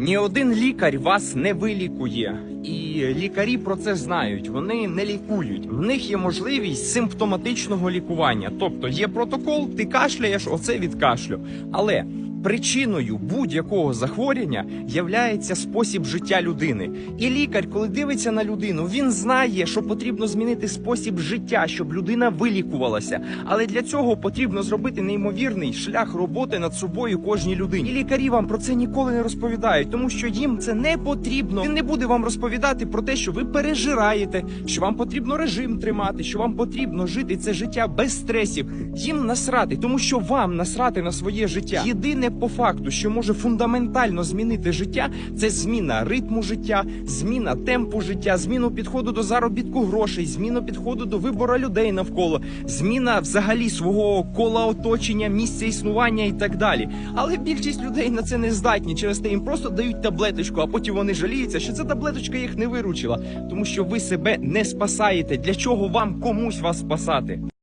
Ні один лікар вас не вилікує, і лікарі про це знають. Вони не лікують. В них є можливість симптоматичного лікування. Тобто є протокол, ти кашляєш, оце від кашлю. Але причиною будь-якого захворювання являється спосіб життя людини. І лікар, коли дивиться на людину, він знає, що потрібно змінити спосіб життя, щоб людина вилікувалася. Але для цього потрібно зробити неймовірний шлях роботи над собою кожній людині. І лікарі вам про це ніколи не розповідають, тому що їм це не потрібно. Він не буде вам розповідати про те, що ви пережираєте, що вам потрібно режим тримати, що вам потрібно жити це життя без стресів. Їм насрати, тому що вам насрати на своє життя. Єдине по факту, що може фундаментально змінити життя, це зміна ритму життя, зміна темпу життя, зміну підходу до заробітку грошей, зміну підходу до вибору людей навколо, зміна взагалі свого кола оточення, місця існування і так далі. Але більшість людей на це не здатні. Через те їм просто дають таблеточку, а потім вони жаліються, що ця таблеточка їх не виручила, тому що ви себе не спасаєте. Для чого вам комусь вас спасати?